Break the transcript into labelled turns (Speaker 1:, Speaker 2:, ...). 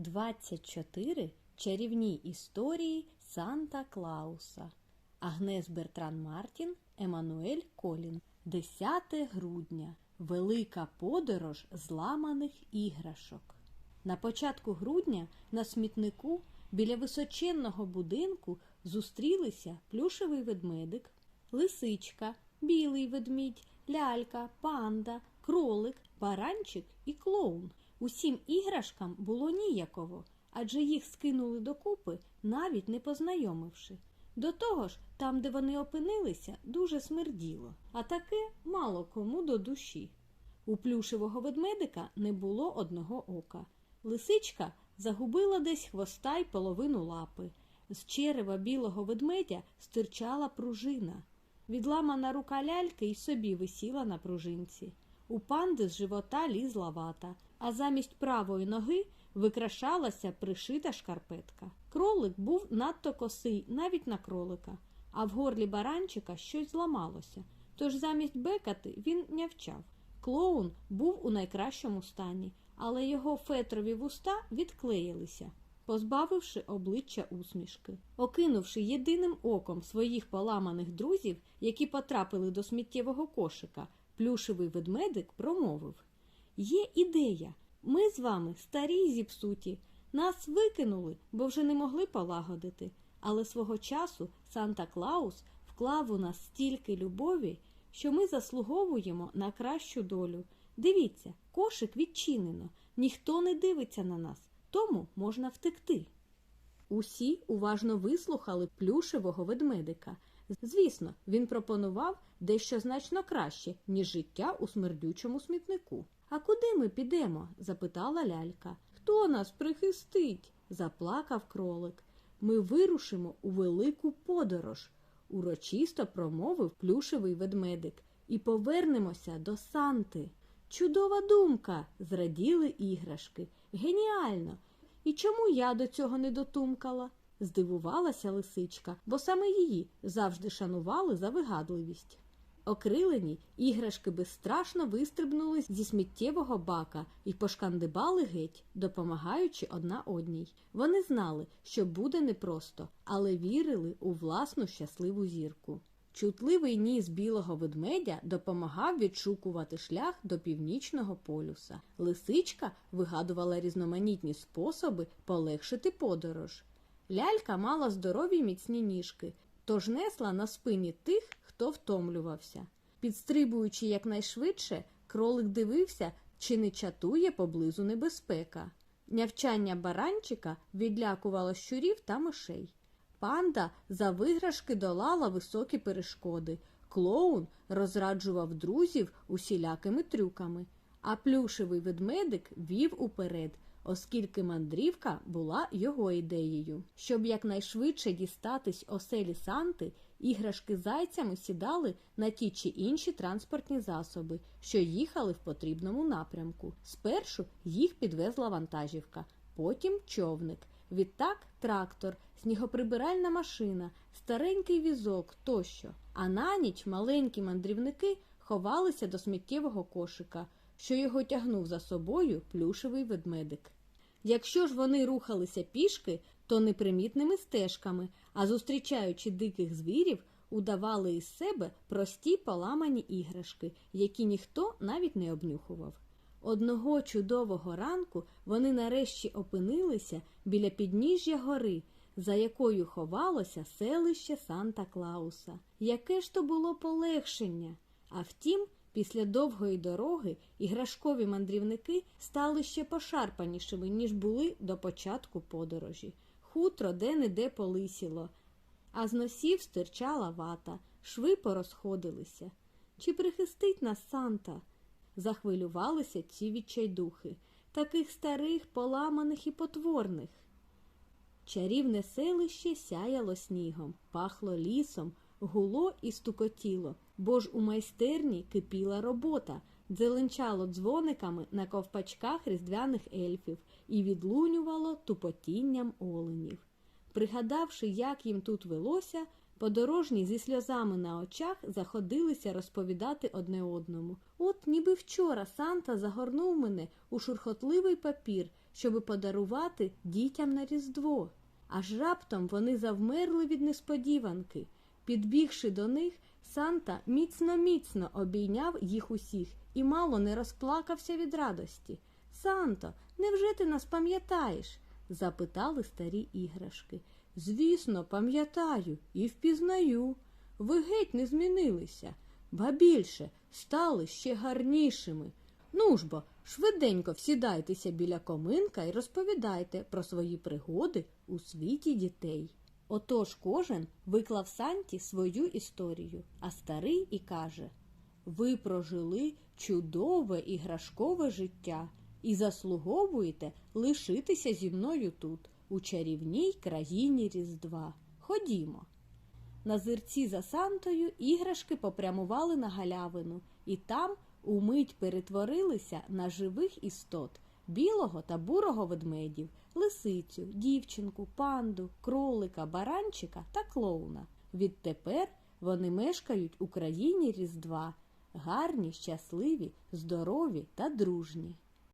Speaker 1: 24 чарівні історії Санта Клауса. Агнес Бертран Мартін, Еммануель Колін. 10 грудня. Велика подорож зламаних іграшок. На початку грудня на смітнику біля височенного будинку зустрілися плюшевий ведмедик, лисичка, білий ведмідь, лялька, панда, кролик, баранчик і клоун. Усім іграшкам було ніяково, адже їх скинули докупи, навіть не познайомивши. До того ж, там, де вони опинилися, дуже смерділо, а таке мало кому до душі. У плюшевого ведмедика не було одного ока. Лисичка загубила десь хвоста й половину лапи. З черева білого ведмедя стирчала пружина. Відламана рука ляльки й собі висіла на пружинці. У панди з живота лізла вата, а замість правої ноги викрашалася пришита шкарпетка. Кролик був надто косий навіть на кролика, а в горлі баранчика щось зламалося, тож замість бекати він нявчав. Клоун був у найкращому стані, але його фетрові вуста відклеїлися, позбавивши обличчя усмішки. Окинувши єдиним оком своїх поламаних друзів, які потрапили до сміттєвого кошика, плюшевий ведмедик промовив Є ідея. Ми з вами старі зіпсуті. Нас викинули, бо вже не могли полагодити. Але свого часу Санта Клаус вклав у нас стільки любові, що ми заслуговуємо на кращу долю. Дивіться, кошик відчинено, ніхто не дивиться на нас, тому можна втекти. Усі уважно вислухали плюшевого ведмедика. Звісно, він пропонував дещо значно краще, ніж життя у смердючому смітнику. А куди ми підемо? запитала лялька. Хто нас прихистить? заплакав кролик. Ми вирушимо у велику подорож, урочисто промовив плюшевий ведмедик, і повернемося до Санти. Чудова думка, зраділи іграшки. Геніально! І чому я до цього не дотумкала? Здивувалася лисичка, бо саме її завжди шанували за вигадливість. Окрилені іграшки безстрашно вистрибнули зі сміттєвого бака і пошкандибали геть, допомагаючи одна одній. Вони знали, що буде непросто, але вірили у власну щасливу зірку. Чутливий ніс білого ведмедя допомагав відшукувати шлях до північного полюса. Лисичка вигадувала різноманітні способи полегшити подорож. Лялька мала здорові міцні ніжки, тож несла на спині тих, хто втомлювався. Підстрибуючи якнайшвидше, кролик дивився, чи не чатує поблизу небезпека. Нявчання баранчика відлякувало щурів та мишей. Панда за виграшки долала високі перешкоди. Клоун розраджував друзів усілякими трюками, а плюшевий ведмедик вів уперед, оскільки мандрівка була його ідеєю. Щоб якнайшвидше дістатись оселі Санти, іграшки зайцями сідали на ті чи інші транспортні засоби, що їхали в потрібному напрямку. Спершу їх підвезла вантажівка, потім човник. Відтак трактор, снігоприбиральна машина, старенький візок тощо. А на ніч маленькі мандрівники ховалися до сміттєвого кошика, що його тягнув за собою плюшевий ведмедик. Якщо ж вони рухалися пішки, то непримітними стежками, а зустрічаючи диких звірів, удавали із себе прості поламані іграшки, які ніхто навіть не обнюхував. Одного чудового ранку вони нарешті опинилися біля підніжжя гори, за якою ховалося селище Санта Клауса. Яке ж то було полегшення? А втім, після довгої дороги іграшкові мандрівники стали ще пошарпанішими, ніж були до початку подорожі. Хутро де-не-де полисіло, а з носів стирчала вата, шви порозходилися. Чи прихистить нас Санта? захвилювалися ці відчайдухи, таких старих, поламаних і потворних. Чарівне селище сяяло снігом, пахло лісом, гуло і стукотіло, бо ж у майстерні кипіла робота, дзеленчало дзвониками на ковпачках різдвяних ельфів і відлунювало тупотінням оленів. Пригадавши, як їм тут велося, Подорожні зі сльозами на очах заходилися розповідати одне одному. От ніби вчора Санта загорнув мене у шурхотливий папір, щоби подарувати дітям на Різдво. Аж раптом вони завмерли від несподіванки. Підбігши до них, Санта міцно-міцно обійняв їх усіх і мало не розплакався від радості. Санто, невже ти нас пам'ятаєш? запитали старі іграшки. Звісно, пам'ятаю і впізнаю. Ви геть не змінилися, ба більше стали ще гарнішими. Ну ж бо, швиденько всідайтеся біля коминка і розповідайте про свої пригоди у світі дітей. Отож кожен виклав Санті свою історію, а старий і каже Ви прожили чудове іграшкове життя і заслуговуєте лишитися зі мною тут, у чарівній країні Різдва. Ходімо. На зирці за Сантою іграшки попрямували на галявину, і там умить перетворилися на живих істот білого та бурого ведмедів, лисицю, дівчинку, панду, кролика, баранчика та клоуна. Відтепер вони мешкають у країні Різдва, гарні, щасливі, здорові та дружні.